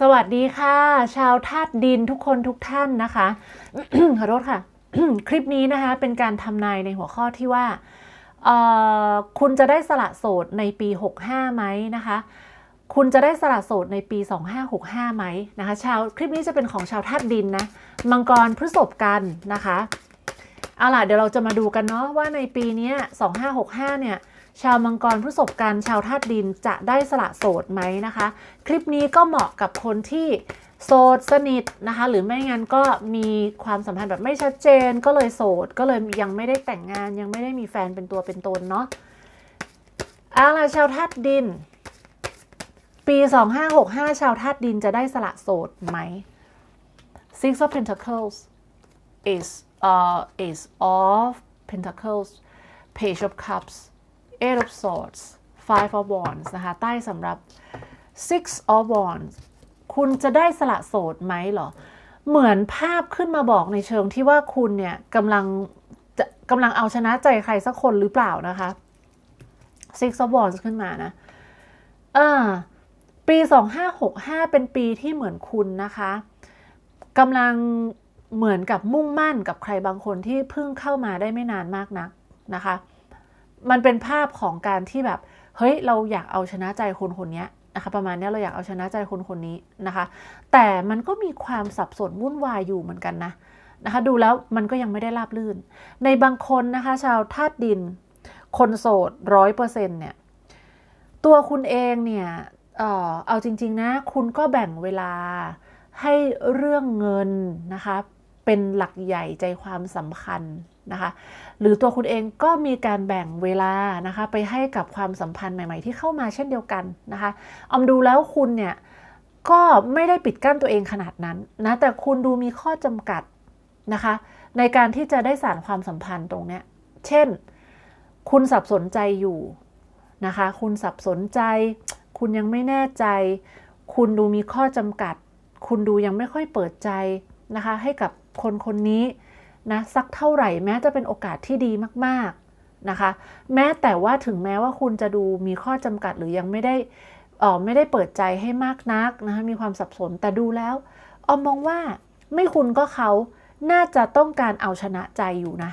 สวัสดีค่ะ ชาวธาตุดินทุกคนทุกท่านนะคะ ขอโทษค่ะ คลิปนี้นะคะเป็นการทำนายในหัวข้อที่ว่า คุณจะได้สละโสดในปี 65ไหมนะคะ คุณจะได้สละโสดในปี 2565ไหมนะคะ ชาวคลิปนี้จะเป็นของชาวธาตุดินนะ มังกรพฤษภกันนะคะ เอาล่ะเดี๋ยวเราจะมาดูกันเนาะว่าในปีนี้2565เนี่ย ชาวมังกรพฤษภกันชาวธาตุดินจะได้สละโสดไหมนะคะ คลิปนี้ก็เหมาะกับคนที่โสดสนิทนะคะ หรือไม่งั้นก็มีความสัมพันธ์แบบไม่ชัดเจน ก็เลยโสดก็เลยยังไม่ได้แต่งงาน ยังไม่ได้มีแฟนเป็นตัวเป็นตนเนาะเอาล่ะชาวธาตุดิน ปี 2565 ชาวธาตุดินจะได้สละโสดไหม Six of Pentacles is uh is of Pentacles Page of Cups Eight of Swords Five of Wands นะคะ ใต้สำหรับ Six of Wands คุณจะได้สละโสดไหมเหรอ เหมือนภาพขึ้นมาบอกในเชิงที่ว่าคุณเนี่ยกำลังจะกำลังเอาชนะใจใครสักคนหรือเปล่านะคะ Six of Wands ขึ้นมานะอ่าปี 2565 เป็นปีที่เหมือนคุณนะคะกำลังเหมือนกับมุ่งมั่นกับใครบางคนที่เพิ่งเข้ามาได้ไม่นานมากนักนะคะ มันเป็นภาพของการที่แบบ เฮ้ยเราอยากเอาชนะใจคนคนนี้นะคะประมาณนี้เราอยากเอาชนะใจคนคนนี้นะคะ แต่มันก็มีความสับสนวุ่นวายอยู่เหมือนกันนะนะคะ ดูแล้วมันก็ยังไม่ได้ราบลื่น ในบางคนนะคะ ชาวธาตุดิน คนโสดร้อยเปอร์เซ็นต์เนี่ยตัวคุณเองเนี่ยเออเอาจริง ๆ นะ คุณก็แบ่งเวลาให้เรื่องเงินนะคะ เป็นหลักใหญ่ใจความสำคัญ นะคะ หรือตัวคุณเองก็มีการแบ่งเวลานะคะไปให้กับความสัมพันธ์ใหม่ ๆ ที่เข้ามาเช่นเดียวกันนะคะออมดูแล้วคุณเนี่ยก็ไม่ได้ปิดกั้นตัวเองขนาดนั้นนะแต่คุณดูมีข้อจำกัดนะคะ ในการที่จะได้สานความสัมพันธ์ตรงเนี้ยเช่น คุณสับสนใจอยู่นะคะ คุณสับสนใจ คุณยังไม่แน่ใจ คุณดูมีข้อจำกัด คุณดูยังไม่ค่อยเปิดใจนะคะ ให้กับคนคนนี้ นะสักเท่าไหร่แม้จะเป็นโอกาสที่ดีมากๆนะคะ แม้แต่ว่าถึงแม้ว่าคุณจะดูมีข้อจำกัดหรือยังไม่ได้ออไม่ได้เปิดใจให้มากนักนะคะมีความสับสนแต่ดูแล้วออมมองว่าไม่คุณก็เขาน่าจะต้องการเอาชนะใจอยู่นะ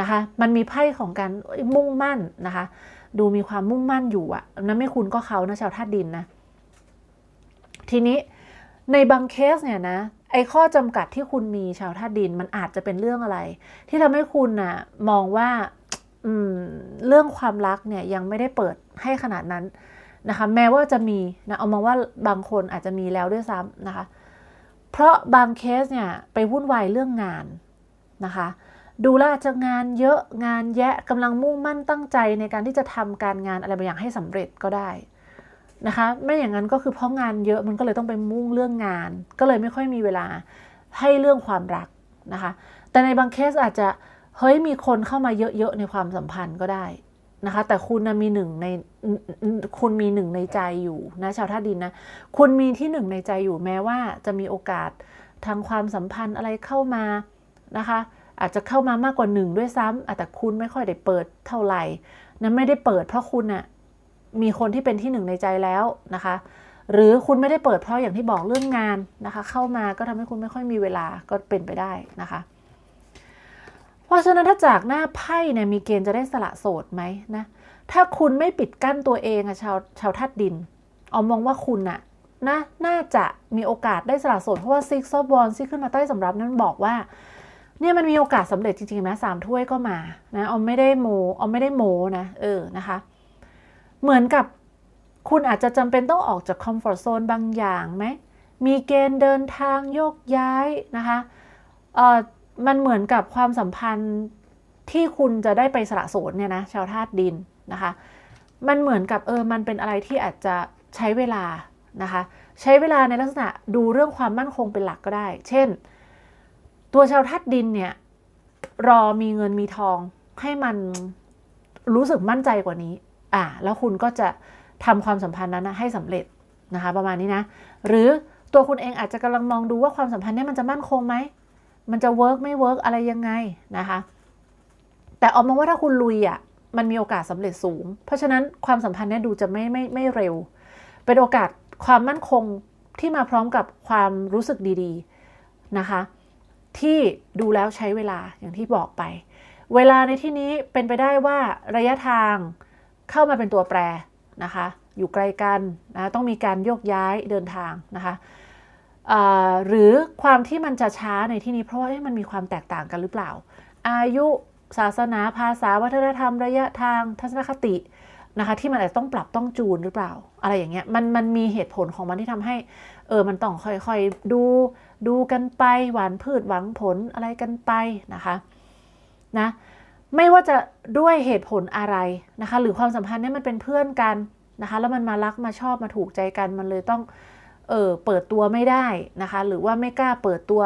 นะคะ มันมีไพ่ของการมุ่งมั่นนะคะ ดูมีความมุ่งมั่นอยู่อะนั้นไม่คุณก็เขานะชาวธาตุดินนะทีนี้ ในบางเคสเนี่ยนะไอ้ข้อจำกัดที่คุณมีชาวธาตุดินมันอาจจะเป็นเรื่องอะไร ที่ทำให้คุณน่ะมองว่าอืมเรื่องความรักเนี่ยยังไม่ได้เปิดให้ขนาดนั้นนะคะ แม้ว่าจะมีนะเอามองว่าบางคนอาจจะมีแล้วด้วยซ้ำนะคะ เพราะบางเคสเนี่ยไปวุ่นวายเรื่องงานนะคะ ดูแลวอาจจะงานเยอะงานแยะกำลังมุ่งมั่นตั้งใจในการที่จะทำการงานอะไรบางอย่างให้สำเร็จก็ได้ นะคะ ไม่อย่างนั้นก็คือเพราะงานเยอะมันก็เลยต้องไปมุ่งเรื่องงาน ก็เลยไม่ค่อยมีเวลาให้เรื่องความรักนะคะ แต่ในบางเคสอาจจะเฮ้ยมีคนเข้ามาเยอะๆในความสัมพันธ์ก็ได้นะคะ แต่คุณนะมีหนึ่งในคุณมีหนึ่งในใจอยู่นะชาวท่าดินนะคุณมีที่หนึ่งในใจอยู่แม้ว่าจะมีโอกาสทางความสัมพันธ์อะไรเข้ามานะคะอาจจะเข้ามามากกว่าหนึ่งด้วยซ้ำแต่คุณไม่ค่อยได้เปิดเท่าไหร่นะไม่ได้เปิดเพราะคุณน่ะ มีคนที่เป็นที่หนึ่งในใจแล้วนะคะ หรือคุณไม่ได้เปิดเพราะอย่างที่บอกเรื่องงานนะคะ เข้ามาก็ทำให้คุณไม่ค่อยมีเวลาก็เป็นไปได้นะคะ เพราะฉะนั้นถ้าจากหน้าไพ่เนี่ยมีเกณฑ์จะได้สละโสดไหมนะถ้าคุณไม่ปิดกั้นตัวเองอะชาวชาวธาตุดินเอามองว่าคุณอะนะน่าจะมีโอกาสได้สละโสดเพราะว่า Six of Wands ที่ขึ้นมาใต้สำรับนั้นบอกว่าเนี่ยมันมีโอกาสสำเร็จจริงๆไหมสามถ้วยก็มานะเอาไม่ได้โมเอาไม่ได้โมนะเออนะคะ เหมือนกับคุณอาจจะจำเป็นต้องออกจากคอมฟอร์ทโซนบางอย่างไหม มีเกณฑ์เดินทางโยกย้ายนะคะเอ่อมันเหมือนกับความสัมพันธ์ที่คุณจะได้ไปสละโสดเนี่ยนะชาวธาตุดินนะคะ มันเหมือนกับเออมันเป็นอะไรที่อาจจะใช้เวลานะคะ ใช้เวลาในลักษณะดูเรื่องความมั่นคงเป็นหลักก็ได้ เช่น ตัวชาวธาตุดินเนี่ยรอมีเงินมีทองให้มันรู้สึกมั่นใจกว่านี้ อ่าแล้วคุณก็จะทำความสัมพันธ์นั้นให้สำเร็จนะคะ ประมาณนี้นะ หรือตัวคุณเองอาจจะกำลังมองดูว่าความสัมพันธ์นี้มันจะมั่นคงไหม มันจะเวิร์กไม่เวิร์กอะไรยังไงนะคะ แต่ออกมาว่าถ้าคุณลุยอะมันมีโอกาสสำเร็จสูง เพราะฉะนั้นความสัมพันธ์นี้ดูจะไม่ไม่ไม่เร็ว เป็นโอกาสความมั่นคงที่มาพร้อมกับความรู้สึกดีๆนะคะ ที่ดูแล้วใช้เวลาอย่างที่บอกไป เวลาในที่นี้เป็นไปได้ว่าระยะทาง เข้ามาเป็นตัวแปรนะคะ อยู่ไกลกันนะต้องมีการโยกย้ายเดินทางนะคะหรือความที่มันจะช้าในที่นี้เพราะว่ามันมีความแตกต่างกันหรือเปล่า อายุศาสนาภาษาวัฒนธรรมระยะทางทัศนคตินะคะที่มันอาจจะต้องปรับต้องจูนหรือเปล่า อะไรอย่างเงี้ยมันมันมีเหตุผลของมันที่ทำให้เออมันต้องค่อยๆดูดูกันไปหวานพืชหวังผลอะไรกันไปนะคะนะ ไม่ว่าจะด้วยเหตุผลอะไรนะคะ หรือความสัมพันธ์เนี่ยมันเป็นเพื่อนกันนะคะ แล้วมันมารักมาชอบมาถูกใจกันมันเลยต้องเออเปิดตัวไม่ได้นะคะ หรือว่าไม่กล้าเปิดตัว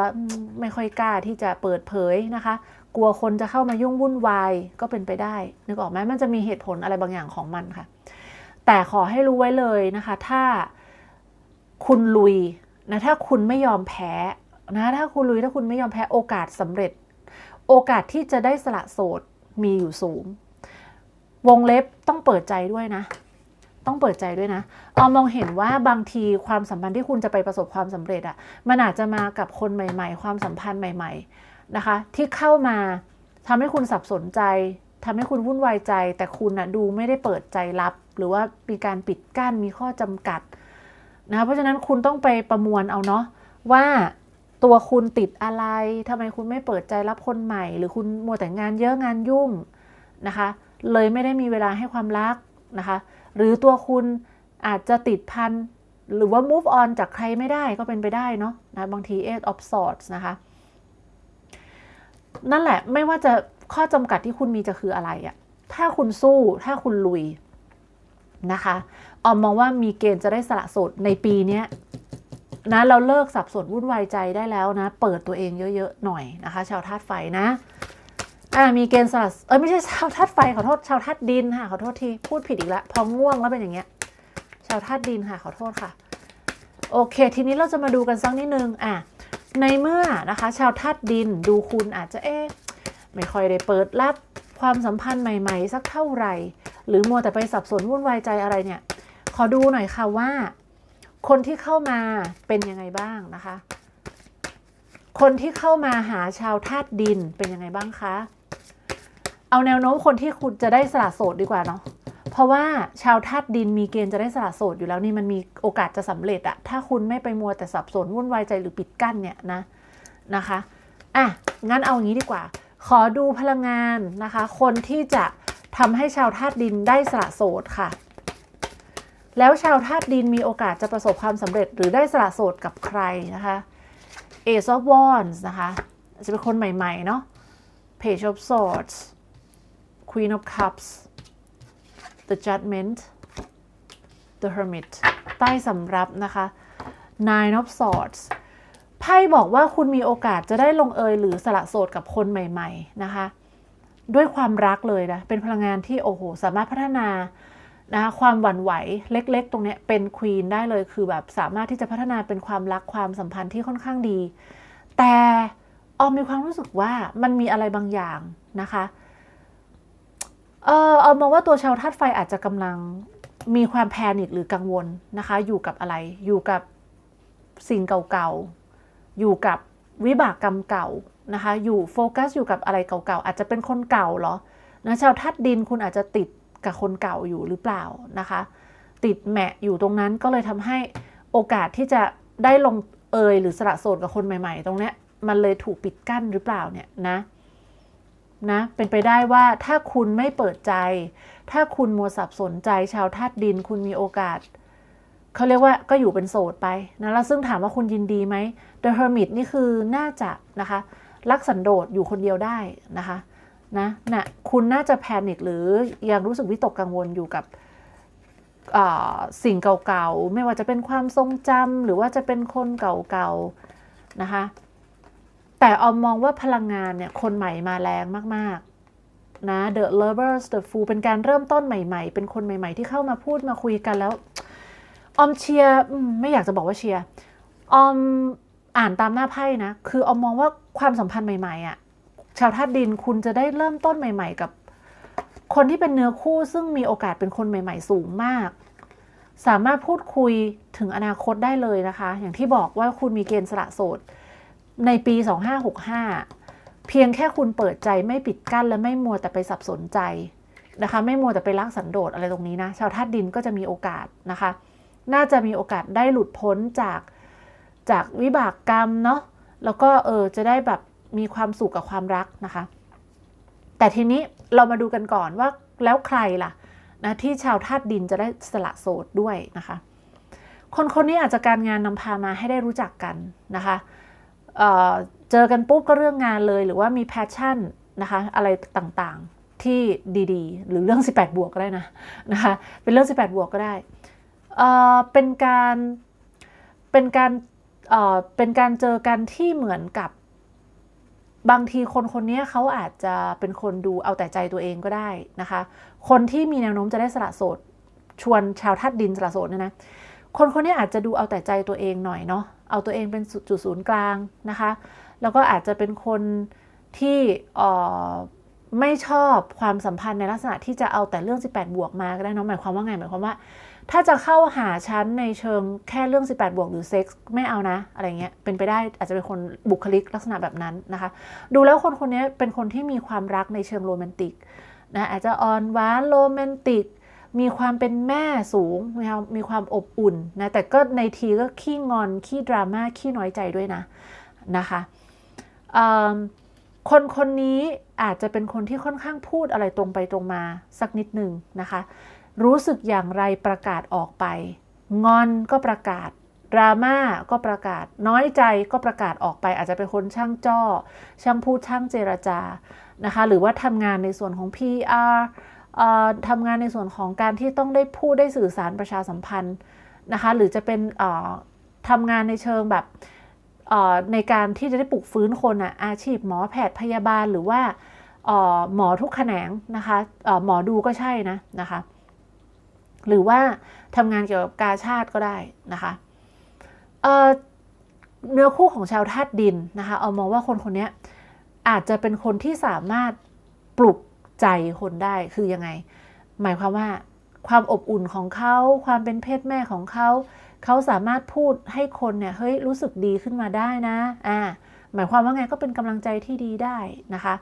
ไม่ค่อยกล้าที่จะเปิดเผยนะคะ กลัวคนจะเข้ามายุ่งวุ่นวายก็เป็นไปได้ นึกออกไหมมันจะมีเหตุผลอะไรบางอย่างของมันค่ะ แต่ขอให้รู้ไว้เลยนะคะ ถ้าคุณลุยนะถ้าคุณไม่ยอมแพ้นะถ้าคุณลุยถ้าคุณไม่ยอมแพ้โอกาสสำเร็จ โอกาสที่จะได้สละโสด มีอยู่สูง วงเล็บต้องเปิดใจด้วยนะ ต้องเปิดใจด้วยนะออมมองเห็นว่าบางทีความสัมพันธ์ที่คุณจะไปประสบความสำเร็จอะมันอาจจะมากับคนใหม่ ๆ ความสัมพันธ์ใหม่ ๆนะคะ ที่เข้ามาทำให้คุณสับสนใจทำให้คุณวุ่นวายใจ แต่คุณนะดูไม่ได้เปิดใจรับ หรือว่ามีการปิดกั้นมีข้อจำกัดนะคะเพราะฉะนั้นคุณต้องไปประมวลเอาเนาะว่า ตัวคุณติดอะไรทำไมคุณไม่เปิดใจรับคนใหม่ หรือคุณมัวแต่งานเยอะงานยุ่งนะคะ เลยไม่ได้มีเวลาให้ความรักนะคะ หรือตัวคุณอาจจะติดพันหรือว่า move on จากใครไม่ได้ก็เป็นไปได้เนาะนะบางที eight of swords นะคะ นั่นแหละไม่ว่าจะข้อจำกัดที่คุณมีจะคืออะไรอะถ้าคุณสู้ถ้าคุณลุยนะคะ ออมมองว่ามีเกณฑ์จะได้สละโสดในปีนี้ นะเราเลิกสับสนวุ่นวายใจได้แล้วนะ เปิดตัวเองเยอะๆหน่อยนะคะ ชาวธาตุไฟนะอ่ามีเกณฑ์สละเอ้ยไม่ใช่ชาวธาตุไฟขอโทษชาวธาตุดินค่ะขอโทษทีพูดผิดอีกแล้วพอง่วงแล้วเป็นอย่างเงี้ย ชาวธาตุดินค่ะขอโทษค่ะ โอเค ทีนี้เราจะมาดูกันสักนิดนึงอะในเมื่อนะคะ ชาวธาตุดินดูคุณอาจจะเอ๊ะไม่ค่อยได้เปิดรับความสัมพันธ์ใหม่ๆ สักเท่าไหร่ หรือมัวแต่ไปสับสนวุ่นวายใจอะไรเนี่ย ขอดูหน่อยค่ะว่า คนที่เข้ามาเป็นยังไงบ้างนะคะ คนที่เข้ามาหาชาวธาตุดินเป็นยังไงบ้างคะ เอาแนวโน้มคนที่คุณจะได้สละโสดดีกว่าเนาะ เพราะว่าชาวธาตุดินมีเกณฑ์จะได้สละโสดอยู่แล้วนี่มันมีโอกาสจะสำเร็จอะถ้าคุณไม่ไปมัวแต่สับสนวุ่นวายใจหรือปิดกั้นเนี่ยนะนะคะอะงั้นเอาอย่างนี้ดีกว่า ขอดูพลังงานนะคะ คนที่จะทำให้ชาวธาตุดินได้สละโสดค่ะ แล้วชาวธาตุดินมีโอกาสจะประสบความสำเร็จหรือได้สละโสดกับใครนะคะ Ace of Wands นะคะจะเป็นคนใหม่ๆเนาะ Page of Swords Queen of Cups The Judgment The Hermit ใต้สำรับนะคะ Nine of Swords ไพ่บอกว่าคุณมีโอกาสจะได้ลงเอยหรือสละโสดกับคนใหม่ ๆ นะคะ ด้วยความรักเลยนะ เป็นพลังงานที่โอ้โห สามารถพัฒนา นะคะความหวั่นไหวเล็ก ๆ ตรงนี้เป็นควีนได้เลยคือแบบสามารถที่จะพัฒนาเป็นความรักความสัมพันธ์ที่ค่อนข้างดี แต่ออมมีความรู้สึกว่ามันมีอะไรบางอย่างนะคะเออเอามองว่าตัวชาวธาตุไฟอาจจะกำลังมีความแพนิคหรือกังวลนะคะ อยู่กับอะไรอยู่กับสิ่งเก่าๆ อยู่กับวิบากกรรมเก่านะคะ อยู่โฟกัสอยู่กับอะไรเก่าๆ อาจจะเป็นคนเก่าเหรอนะชาวธาตุดินคุณอาจจะติด กับคนเก่าอยู่หรือเปล่านะคะ ติดแมะอยู่ตรงนั้นก็เลยทำให้โอกาสที่จะได้ลงเอยหรือสละโสดกับคนใหม่ ๆ ตรงเนี้ยมันเลยถูกปิดกั้นหรือเปล่าเนี่ยนะนะเป็นไปได้ว่าถ้าคุณไม่เปิดใจ ถ้าคุณมัวสับสนใจชาวธาตุดิน คุณมีโอกาสเขาเรียกว่าก็อยู่เป็นโสดไปนะแล้วซึ่งถามว่าคุณยินดีไหม The Hermit นี่คือน่าจะนะคะรักสันโดษอยู่คนเดียวได้นะคะ นะนะคุณน่าจะแพนิคหรือยังรู้สึกวิตกกังวลอยู่กับสิ่งเก่าๆ ไม่ว่าจะเป็นความทรงจำหรือว่าจะเป็นคนเก่าๆ นะคะ แต่ออมมองว่าพลังงานเนี่ย คนใหม่มาแรงมากๆ นะ The Lovers The Fool เป็นการเริ่มต้นใหม่ๆ เป็นคนใหม่ๆ ที่เข้ามาพูดมาคุยกันแล้ว ออมเชียร์ไม่อยากจะบอกว่าเชียร์ ออมอ่านตามหน้าไพ่นะ คือออมมองว่าความสัมพันธ์ใหม่ๆอะ่ะ ชาวธาตุดินคุณจะได้เริ่มต้นใหม่ ๆ กับ คนที่เป็นเนื้อคู่ซึ่งมีโอกาสเป็นคนใหม่ ๆ สูงมาก สามารถพูดคุยถึงอนาคตได้เลยนะคะ อย่างที่บอกว่าคุณมีเกณฑ์สละโสดในปี 2565 เพียงแค่คุณเปิดใจไม่ปิดกั้นและไม่มัวแต่ไปสับสนใจนะคะ ไม่มัวแต่ไปรักสันโดษอะไรตรงนี้นะ ชาวธาตุดินก็จะมีโอกาสนะคะ น่าจะมีโอกาสได้หลุดพ้นจากจากวิบากกรรมเนาะแล้วก็เออจะได้แบบ มีความสุขกับความรักนะคะ แต่ทีนี้เรามาดูกันก่อนว่าแล้วใครล่ะนะที่ชาวธาตุดินจะได้สละโสดด้วยนะคะ คนคนนี้อาจจะการงานนำพามาให้ได้รู้จักกันนะคะเเจอกันปุ๊บก็เรื่องงานเลยหรือว่ามีแพชชั่นนะคะอะไรต่างๆที่ดีๆ หรือเรื่อง 18 บวกก็ได้นะนะคะเป็นเรื่อง 18 บวกก็ได้เเป็นการเป็นการเเป็นการเจอกันที่เหมือนกับ บางทีคนคนนี้เขาอาจจะเป็นคนดูเอาแต่ใจตัวเองก็ได้นะคะ คนที่มีแนวโน้มจะได้สละโสด ชวนชาวธาตุดินสละโสดเนี่ยนะ คนคนนี้อาจจะดูเอาแต่ใจตัวเองหน่อยเนาะ เอาตัวเองเป็นจุดศูนย์กลางนะคะ แล้วก็อาจจะเป็นคนที่ไม่ชอบความสัมพันธ์ในลักษณะที่จะเอาแต่เรื่อง 18 บวกมาก็ได้เนาะหมายความว่าไงหมายความว่า ถ้าจะเข้าหาฉันในเชิงแค่เรื่อง 18 บวกหรือเซ็กส์ไม่เอานะ อะไรเงี้ย เป็นไปได้อาจจะเป็นคนบุคลิกลักษณะแบบนั้นนะคะ ดูแล้วคนคนนี้เป็นคนที่มีความรักในเชิงโรแมนติกนะอาจจะอ่อนหวานโรแมนติก มีความเป็นแม่สูง มีความมีความอบอุ่นนะ แต่ก็ในทีก็ขี้งอน ขี้ดราม่า ขี้น้อยใจด้วยนะนะคะคนคนนี้อาจจะเป็นคนที่ค่อนข้างพูดอะไรตรงไปตรงมาสักนิดหนึ่งนะคะ รู้สึกอย่างไรประกาศออกไป งอนก็ประกาศ ดราม่าก็ประกาศ น้อยใจก็ประกาศออกไป อาจจะเป็นคนช่างจ้อ ช่างพูดช่างเจรจา นะคะ หรือว่าทำงานในส่วนของ PR เอ่อทำงานในส่วนของการที่ต้องได้พูดได้สื่อสารประชาสัมพันธ์นะคะ หรือจะเป็นเอ่อทำงานในเชิงแบบเอ่อในการที่จะได้ปลุกฟื้นคนอะอาชีพหมอแพทย์พยาบาลหรือว่าเอ่อหมอทุกแขนงนะคะเอ่อหมอดูก็ใช่นะนะคะ หรือว่าทำงานเกี่ยวกับกาชาติก็ได้นะคะเเนื้อคู่ของชาวธาตุดินนะคะเอามองว่าคนคนนี้อาจจะเป็นคนที่สามารถปลุกใจคนได้คือยังไง หมายความว่าความอบอุ่นของเขาความเป็นเพศแม่ของเขาเขาสามารถพูดให้คนเนี่ยเฮ้ยรู้สึกดีขึ้นมาได้นะอ่าหมายความว่าไงก็เป็นกำลังใจที่ดีได้นะคะ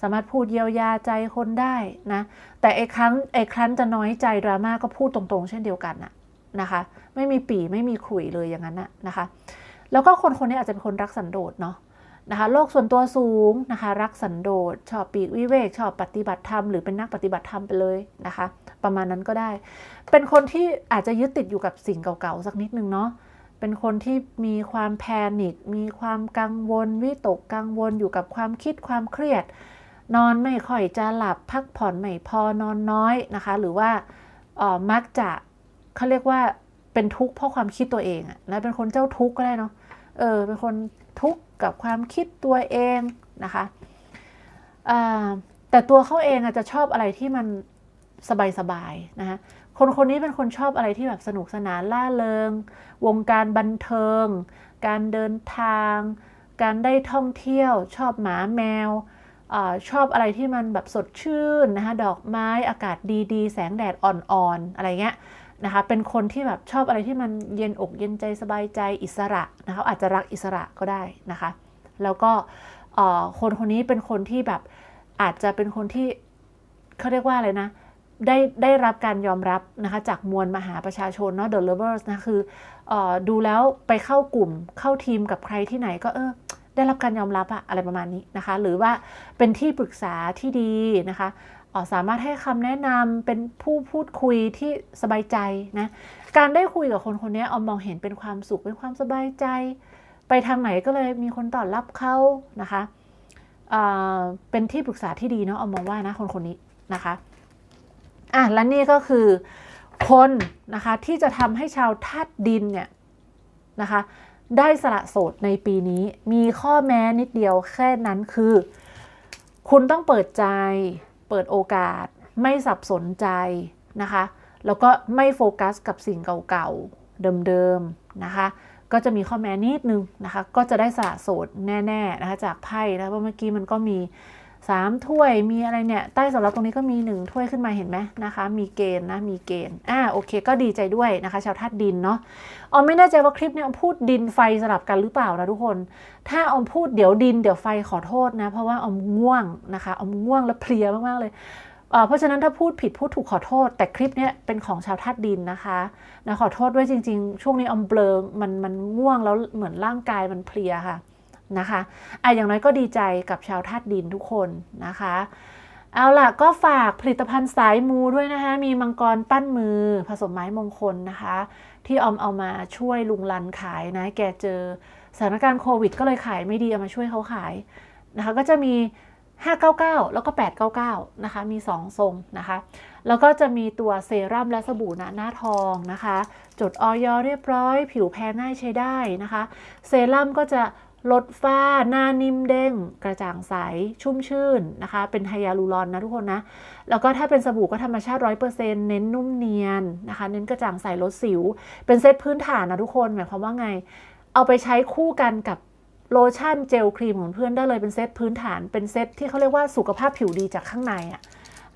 สามารถพูดเยียวยาใจคนได้นะ แต่ไอ้ครั้งไอ้ครั้นจะน้อยใจดราม่าก็พูดตรงๆ เช่นเดียวกันน่ะนะคะ ไม่มีปีไม่มีขุยเลยอย่างนั้นน่ะนะคะ แล้วก็คนคนนี้อาจจะเป็นคนรักสันโดษเนาะนะคะโลกส่วนตัวสูงนะคะ รักสันโดษชอบปีกวิเวกชอบปฏิบัติธรรมหรือเป็นนักปฏิบัติธรรมไปเลยนะคะ ประมาณนั้นก็ได้ เป็นคนที่อาจจะยึดติดอยู่กับสิ่งเก่าๆสักนิดนึงเนาะเป็นคนที่มีความแพนิคมีความกังวล วิตกกังวลอยู่กับความคิดความเครียด นอนไม่ค่อยจะหลับพักผ่อนไม่พอนอนน้อยนะคะ หรือว่าออมักจะเขาเรียกว่าเป็นทุกข์เพราะความคิดตัวเองอะนะเป็นคนเจ้าทุกข์ก็ได้เนาะเออเป็นคนทุกข์กับความคิดตัวเองนะคะแต่ตัวเขาเองอาจจะชอบอะไรที่มันสบายๆนะคะคนคนนี้เป็นคนชอบอะไรที่แบบสนุกสนานล่าเริง วงการบันเทิง การเดินทาง การได้ท่องเที่ยว ชอบหมาแมว อชอบอะไรที่มันแบบสดชื่นนะคะดอกไม้อากาศดีๆ แสงแดดอ่อนๆ อะไรเงี้ยนะคะเป็นคนที่แบบชอบอะไรที่มันเย็นอกเย็นใจสบายใจอิสระนะคะอาจจะรักอิสระก็ได้นะคะ แล้วก็คนคนนี้เป็นคนที่แบบอาจจะเป็นคนที่เขาเรียกว่าอะไรนะได้ได้รับการยอมรับนะคะจากมวลมหาประชาชนเนาะ The Lovers นะคือเออดูแล้วไปเข้ากลุ่มเข้าทีมกับใครที่ไหนก็เออ ได้รับการยอมรับอะอะไรประมาณนี้นะคะ หรือว่าเป็นที่ปรึกษาที่ดีนะคะออสามารถให้คำแนะนำเป็นผู้พูดคุยที่สบายใจนะการได้คุยกับคนคนนี้ออมมองเห็นเป็นความสุขเป็นความสบายใจ ไปทางไหนก็เลยมีคนต้อนรับเขานะคะเอ่อเป็นที่ปรึกษาที่ดีเนาะออมมองว่านะคนคนนี้นะคะอะและนี่ก็คือคนนะคะที่จะทำให้ชาวธาตุดินเนี่ยนะคะ ได้สละโสดในปีนี้มีข้อแม้นิดเดียวแค่นั้นคือ คุณต้องเปิดใจ เปิดโอกาส ไม่สับสนใจนะคะ แล้วก็ไม่โฟกัสกับสิ่งเก่าๆ เดิมๆนะคะ ก็จะมีข้อแม้นิดนึงนะคะ ก็จะได้สละโสดแน่ๆนะคะจากไพ่นะเพราะเมื่อกี้มันก็มี 3 ถ้วย มีอะไรเนี่ย ใต้สำรับตรงนี้ก็มี 1 ถ้วยขึ้นมาเห็นไหมนะคะ มีเกณฑ์นะ มีเกณฑ์ อ่า โอเค ก็ดีใจด้วยนะคะ ชาวธาตุดินเนาะ ออมไม่แน่ใจว่าคลิปเนี้ยพูดดินไฟสลับกันหรือเปล่านะทุกคน ถ้าออมพูดเดี๋ยวดินเดี๋ยวไฟขอโทษนะ เพราะว่าออมง่วงนะคะ ออมง่วงและเพลียมากๆเลยเอ่อเพราะฉะนั้นถ้าพูดผิดพูดถูกขอโทษ แต่คลิปเนี้ยเป็นของชาวธาตุดินนะคะนะขอโทษด้วยจริง ๆ ช่วงนี้ออมเบลอมันมันง่วงแล้วเหมือนร่างกายมันเพลียค่ะ นะคะอะอย่างน้อยก็ดีใจกับชาวธาตุดินทุกคนนะคะ เอาล่ะก็ฝากผลิตภัณฑ์สายมูด้วยนะคะ มีมังกรปั้นมือผสมไม้มงคลนะคะ ที่ออมเอามาช่วยลุงลันขายนะ แกเจอสถานการณ์โควิด ก็เลยขายไม่ดีเอามาช่วยเขาขายนะคะ ก็จะมี 599 แล้วก็ 899 นะคะ มี 2 ทรงนะคะ แล้วก็จะมีตัวเซรั่มและสบู่หนาหน้าทองนะคะ จดออยเรียบร้อย ผิวแพ้ง่ายใช้ได้นะคะ เซรั่มก็จะ ลดฝ้า หน้านิ่มเด้ง กระจ่างใส ชุ่มชื่นนะคะ เป็นไฮยาลูรอนนะทุกคนนะ แล้วก็ถ้าเป็นสบู่ก็ธรรมชาติ 100%เน้นนุ่มเนียนนะคะ เน้นกระจ่างใสลดสิว เป็นเซตพื้นฐานนะทุกคน หมายความว่าไง เอาไปใช้คู่กันกับโลชั่นเจลครีมของเพื่อนได้เลยเป็นเซตพื้นฐาน เป็นเซตที่เขาเรียกว่าสุขภาพผิวดีจากข้างในอะ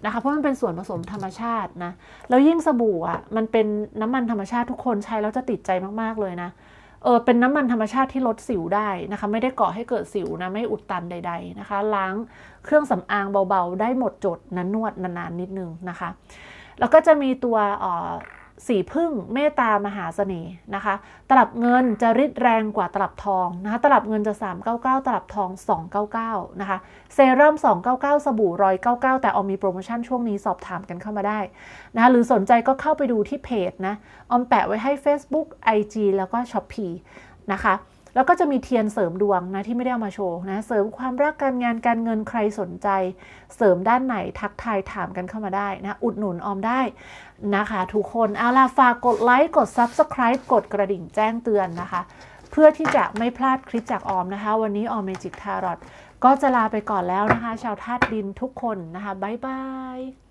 นะคะเพราะมันเป็นส่วนผสมธรรมชาตินะ แล้วยิ่งสบู่อะมันเป็นน้ำมันธรรมชาติทุกคนใช้แล้วจะติดใจมากๆเลยนะ เออเป็นน้ำมันธรรมชาติที่ลดสิวได้นะคะ ไม่ได้ก่อให้เกิดสิวนะไม่อุดตันใด ๆนะคะ ล้างเครื่องสำอางเบาๆ ได้หมดจดนะนวดนานๆนิดนึงนะคะ แล้วก็จะมีตัวออ สีพึ่งเมตตามหาเสน่ห์นะคะ ตลับเงินจะริดแรงกว่าตลับทองนะคะตลับเงินจะ 399 ตลับทอง 299 นะคะ เซรั่ม 299 สบู่199 แต่ออมมีโปรโมชั่นช่วงนี้สอบถามกันเข้ามาได้นะคะหรือสนใจก็เข้าไปดูที่เพจนะ ออมแปะไว้ให้ Facebook IG แล้วก็ s h อ p e e นะคะ แล้วก็จะมีเทียนเสริมดวงนะที่ไม่ได้เอามาโชว์นะ เสริมความรักการงานการเงินใครสนใจ เสริมด้านไหนทักทายถามกันเข้ามาได้นะ อุดหนุนออมได้นะคะทุกคนเอาล่ะฝากกดไลค์กด Subscribe กดกระดิ่งแจ้งเตือนนะคะ เพื่อที่จะไม่พลาดคลิปจากออมนะคะ วันนี้ออมเมจิกทารอตก็จะลาไปก่อนแล้วนะคะ ชาวธาตุดินทุกคนนะคะบ๊ายบาย